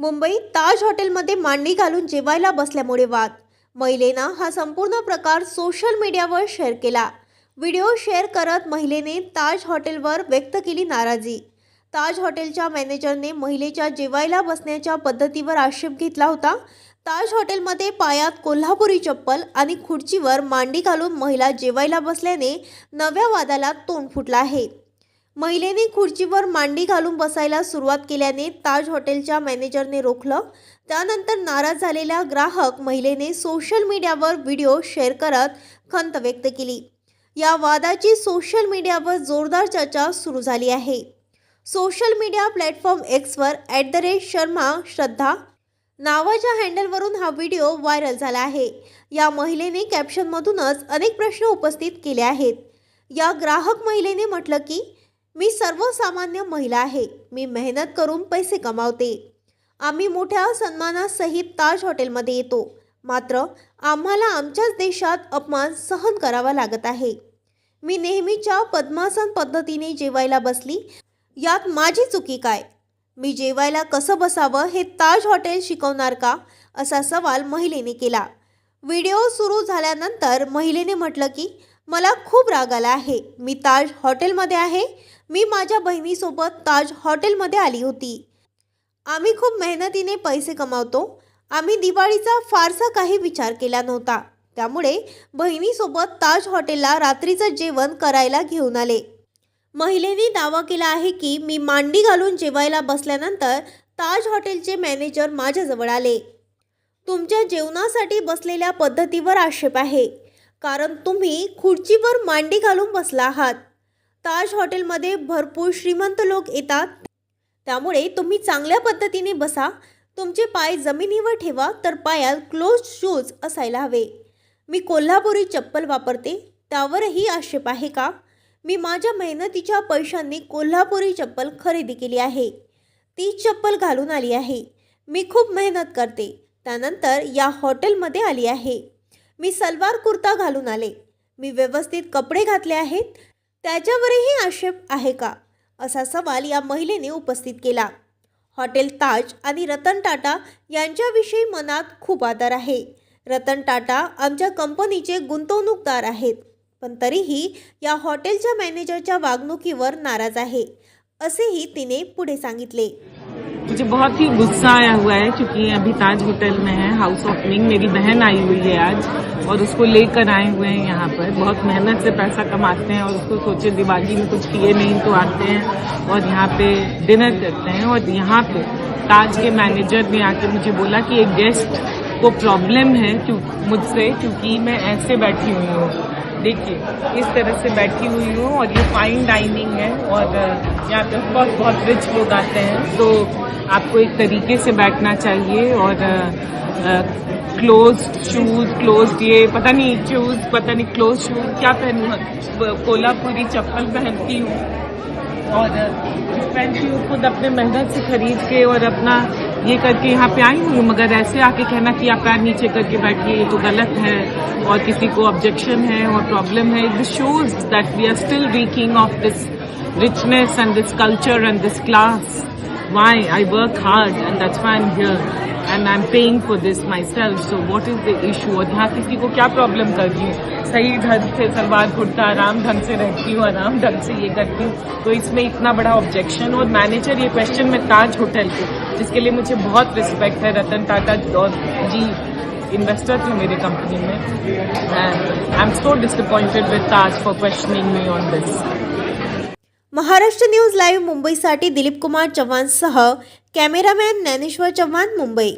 मुंबईत ताज हॉटेलमध्ये मांडी घालून जेवायला बसल्यामुळे वाद. महिलेनं हा संपूर्ण प्रकार सोशल मीडियावर शेअर केला. व्हिडिओ शेअर करत महिलेने ताज हॉटेलवर व्यक्त केली नाराजी. ताज हॉटेलच्या मॅनेजरने महिलेच्या जेवायला बसण्याच्या पद्धतीवर आक्षेप घेतला होता. ताज हॉटेलमध्ये पायात कोल्हापुरी चप्पल आणि खुर्चीवर मांडी घालून महिला जेवायला बसल्याने नव्या वादाला तोंड फुटलं आहे. महिलेने खुर्चीवर मांडी घालून बसायला सुरुवात केल्याने ताज हॉटेलच्या मॅनेजरने रोखलं. त्यानंतर नाराज झालेल्या ग्राहक महिलेने सोशल मीडियावर व्हिडिओ शेअर करत खंत व्यक्त केली. या वादाची सोशल मीडियावर जोरदार चर्चा सुरू झाली आहे. Social media platform Xavier at the rate Sharma Shraddha. नावाच्या हँडलवरून हा व्हिडिओ व्हायरल झाला आहे. या महिलेने कॅप्शनमधूनच अनेक प्रश्न उपस्थित केले आहेत. या ग्राहक महिलेने म्हटलं की मी सर्वसामान्य महिला आहे. मी मेहनत करून पैसे कमावते. आम्ही मोठ्या सन्मानासहित ताज हॉटेलमध्ये येतो. मात्र आम्हाला आमच्याच देशात अपमान सहन करावा लागत आहे. मी नेहमीच्या पद्मासन पद्धतीने जेवायला बसली. यात माझी चुकी काय? मी जेवायला कसं बसावं हे ताज हॉटेल शिकवणार का? असा सवाल महिलेने केला. व्हिडिओ सुरू झाल्यानंतर महिलेने म्हटलं की मला खूप राग आला आहे. मी ताज हॉटेलमध्ये आहे. मी माझ्या बहिणीसोबत ताज हॉटेलमध्ये आली होती. आम्ही खूप मेहनतीने पैसे कमावतो. आम्ही दिवाळीचा फारसा काही विचार केला नव्हता. त्यामुळे बहिणीसोबत ताज हॉटेलला रात्रीचं जेवण करायला घेऊन आले. महिलेने दावा केला आहे की मी मांडी घालून जेवायला बसल्यानंतर ताज हॉटेलचे मॅनेजर माझ्याजवळ आले. तुमच्या जेवणासाठी बसलेल्या पद्धतीवर आक्षेप आहे. कारण तुम्ही खुर्चीवर मांडी घालून बसला आहात. ताज हॉटेलमध्ये भरपूर श्रीमंत लोक येतात. त्यामुळे तुम्ही चांगल्या पद्धतीने बसा. तुमचे पाय जमिनीवर ठेवा तर पायात क्लोज शूज असायला हवे. मी कोल्हापुरी चप्पल वापरते. त्यावरही आक्षेप आहे का? मी माझ्या मेहनतीच्या पैशांनी कोल्हापुरी चप्पल खरेदी केली आहे. ती चप्पल घालून आली आहे. मी खूप मेहनत करते. त्यानंतर या हॉटेलमध्ये आली आहे. मी सलवार कुर्ता घालून आले. मी व्यवस्थित कपडे घातले आहेत. त्याच्यावरही आक्षेप आहे का? असा सवाल या महिलेने उपस्थित केला. हॉटेल ताज आणि रतन टाटा यांच्याविषयी मनात खूप आदर आहे. रतन टाटा आमच्या कंपनीचे गुंतवणूकदार आहेत. पण तरीही या हॉटेलच्या मॅनेजरच्या वागणुकीवर नाराज आहे असेही तिने पुढे सांगितले. मुझे बहुत ही गुस्सा आया हुआ है क्योंकि अभी ताज होटल में है हाउस ओपनिंग मेरी बहन आई हुई है आज और उसको लेकर आए हुए हैं यहाँ पर। बहुत मेहनत से पैसा कमाते हैं और उसको सोचे दिवाली में कुछ किए नहीं तो आते हैं और यहाँ पे डिनर करते हैं और यहाँ पे ताज के मैनेजर ने आके मुझे बोला कि एक गेस्ट को प्रॉब्लम है क्यों मुझसे क्योंकि मैं ऐसे बैठी हुई हूँ। देखिए इस तरह से बैठी हुई हूँ और ये फाइन डाइनिंग है और यहाँ पे बहुत बहुत रिच लोग आते हैं। तो आपको एक तरीके से बैठना चाहिए और क्लोज शूज़ क्लोज ये पता नहीं शूज़ पता नहीं क्लोज शूज़ क्या पहनूँ? कोल्हापुरी चप्पल पहनती हूँ। और पहनती हूँ खुद अपने मेहनत से खरीद के और अपना ये करके यहाँ पे आई हूँ, मगर ऐसे आके कहना कि आप पैर नीचे करके बैठिए, ये तो गलत है और किसी को ऑब्जेक्शन है और प्रॉब्लम है this shows that we are still reeking of this richness and this culture and this class. Why? I work hard and that's why I'm here. And I'm paying for this myself. So what is the issue? और यहाँ किसी को क्या problem कर रही हूँ सही ढंग से सलवार कुर्ता आराम ढंग से रहती हूँ, आराम ढंग से ये करती हूँ तो इसमें इतना बड़ा ऑब्जेक्शन और मैनेजर ये क्वेश्चन में ताज होटल के जिसके लिए मुझे बहुत रिस्पेक्ट है रतन टाटा जी इन्वेस्टर थे मेरे कंपनी में। And I am so disappointed with Taj for questioning me on this Maharashtra news live Mumbai मुंबईसाठी दिलीप कुमार चव्हाणसह कॅमेरामॅन ज्ञानेश्वर चव्हाण, मुंबई।